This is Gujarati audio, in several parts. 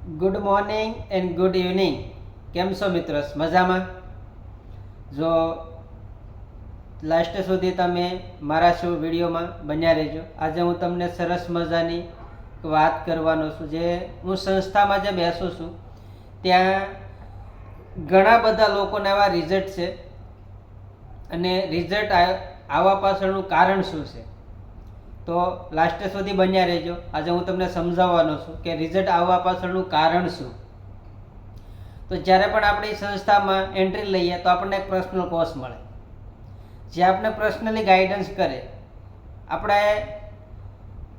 Good morning and good evening કેમ છો મિત્રો? મજામાં? જો લાસ્ટ સુધી તમે મારા શું વિડીયોમાં બન્યા રહેજો. આજે હું તમને સરસ મજાની વાત કરવાનો છું. જે હું સંસ્થામાં જે બેસું છું, ત્યાં ઘણા બધા લોકોના એવા રિઝલ્ટ છે. અને રિઝલ્ટ આવવા પાછળનું કારણ શું છે? તો લાસ્ટ સુધી બન્યા રહેજો. આજે હું તમને સમજાવવાનો છું કે રિઝલ્ટ આવવા પાછળનું કારણ શું? તો જ્યારે પણ આપણી સંસ્થામાં એન્ટ્રી લઈએ તો આપણને એક પર્સનલ કોર્સ મળે. જે આપણે પર્સનલી ગાઈડન્સ કરે. આપણે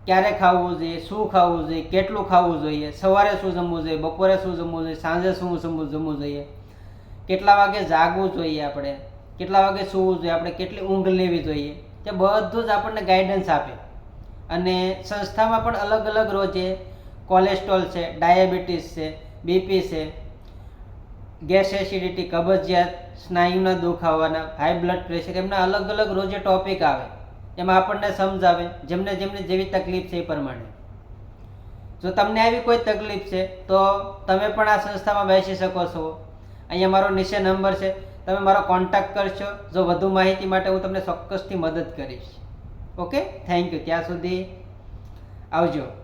ક્યારે ખાવું જોઈએ, શું ખાવું જોઈએ, કેટલું ખાવું જોઈએ, સવારે શું જમવું જોઈએ, બપોરે શું જમવું જોઈએ, સાંજે શું જમવું જમવું જોઈએ, કેટલા વાગે જાગવું જોઈએ આપણે, કેટલા વાગે સૂવું જોઈએ, આપણે કેટલી ઊંઘ લેવી જોઈએ, તે બધું જ આપણને ગાઈડન્સ આપે. અને સંસ્થામાં પણ અલગ અલગ રોજે કોલેસ્ટ્રોલ છે, ડાયાબિટીસ છે, બીપી છે. ગેસ એસિડિટી, કબજિયાત, સ્નાયુના દુખાવાના, હાઈ બ્લડ પ્રેશર, એમના અલગ અલગ રોજે ટોપિક આવે, એમાં આપણને સમજાવે, જેમને જેમને જેવી તકલીફ છે એ પ્રમાણે. જો તમને આવી કોઈ તકલીફ છે, તો તમે પણ આ સંસ્થામાં બેસી શકો છો. અહીંયા મારો નીચે નંબર છે, તમે મારો કોન્ટેક્ટ કરશો. જો વધુ માહિતી માટે હું તમને ચોક્કસથી મદદ કરીશ. ઓકે? થેન્ક યુ ત્યાં સુધી આવજો.